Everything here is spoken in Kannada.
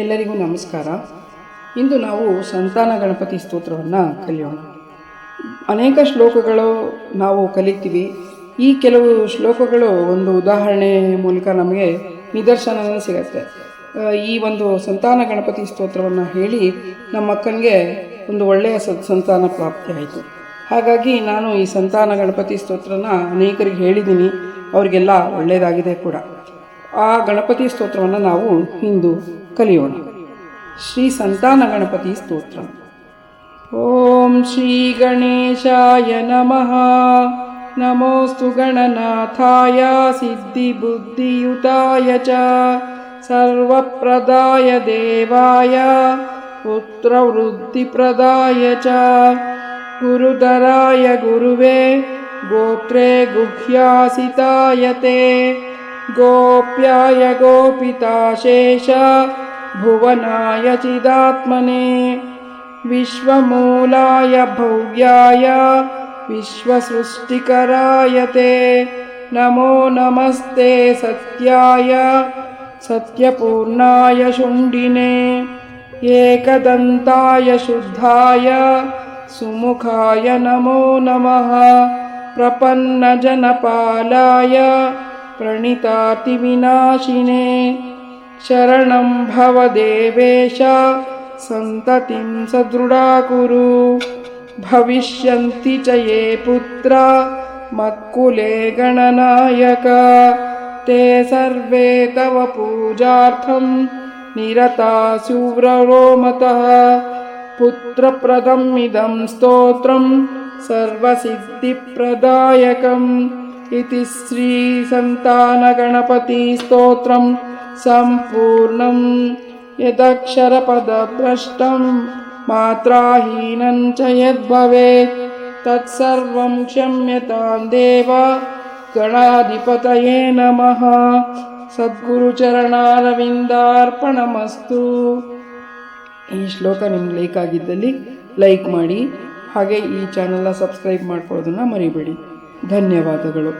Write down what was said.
ಎಲ್ಲರಿಗೂ ನಮಸ್ಕಾರ. ಇಂದು ನಾವು ಸಂತಾನ ಗಣಪತಿ ಸ್ತೋತ್ರವನ್ನು ಕಲಿಯೋಣ. ಅನೇಕ ಶ್ಲೋಕಗಳು ನಾವು ಕಲಿತೀವಿ. ಈ ಕೆಲವು ಶ್ಲೋಕಗಳು ಒಂದು ಉದಾಹರಣೆ ಮೂಲಕ ನಮಗೆ ನಿದರ್ಶನ ಸಿಗುತ್ತೆ. ಈ ಒಂದು ಸಂತಾನ ಗಣಪತಿ ಸ್ತೋತ್ರವನ್ನು ಹೇಳಿ ನಮ್ಮ ಅಕ್ಕನಿಗೆ ಒಂದು ಒಳ್ಳೆಯ ಸತ್ ಸಂತಾನ ಪ್ರಾಪ್ತಿಯಾಯಿತು ಹಾಗಾಗಿ ನಾನು ಈ ಸಂತಾನ ಗಣಪತಿ ಸ್ತೋತ್ರನ ಅನೇಕರಿಗೆ ಹೇಳಿದ್ದೀನಿ. ಅವರಿಗೆಲ್ಲ ಒಳ್ಳೆಯದಾಗಿದೆ ಕೂಡ. ಆ ಗಣಪತಿ ಸ್ತೋತ್ರವನ್ನು ನಾವು ಇಂದು ಕಲಿಯೋಣ. ಶ್ರೀ ಸಂತಾನ ಗಣಪತಿ ಸ್ತೋತ್ರ. ಓಂ ಶ್ರೀ ಗಣೇಶಾಯ ನಮಃ. ನಮೋಸ್ತು ಗಣನಾಥಾಯ ಸಿದ್ಧಿಬುದ್ಧಿಯುತಾಯ ಚ. ಸರ್ವಪ್ರದಾಯ ದೇವಾಯ ಪುತ್ರವೃದ್ಧಿಪ್ರದಾಯ ಚ. ಗುರುದರಾಯ ಗುರುವೇ, ಗೋತ್ರೇ ಗುಹ್ಯಾಸಿತಾಯ ತೇ गोप्याय गोपिताशेष भुवनाय चिदात्मने विश्वमूलाय भव्याय विश्वसृष्टिकराय ते नमो नमस्ते सत्याय सत्यपूर्णाय शुण्डिने एकदन्ताय शुद्धाय सुमुखाय नमो नमः प्रपन्नजनपालाय प्रणितातिविनाशिने शरणं भव देवेश सन्ततिं सदृढा कुरु। भविष्यन्ति च ये पुत्रा मत्कुले गणनायक। ते सर्वे तव पूजार्थं निरता सुव्ररोमतः। पुत्रप्रदम् इदं स्तोत्रं सर्वसिद्धिप्रदायकम् इति श्रीसन्तानगणपतिस्तोत्रं सम्पूर्णं यदक्षरपदभ्रष्टं मात्राहीनं च यद्भवेत् तत्सर्वं क्षम्यतां देव गणाधिपतये नमः ಸದ್ಗುರುಚರಣಾರವಿಂದಾರ್ಪಣಮಸ್ತು ಈ ಶ್ಲೋಕ ನಿಮ್ಗೆ ಲೈಕ್ ಆಗಿದ್ದಲ್ಲಿ ಲೈಕ್ ಮಾಡಿ ಹಾಗೆ ಈ ಚಾನಲ್ನ ಸಬ್ಸ್ಕ್ರೈಬ್ ಮಾಡ್ಕೊಳ್ಳೋದನ್ನು ಮರಿಬೇಡಿ ಧನ್ಯವಾದಗಳು.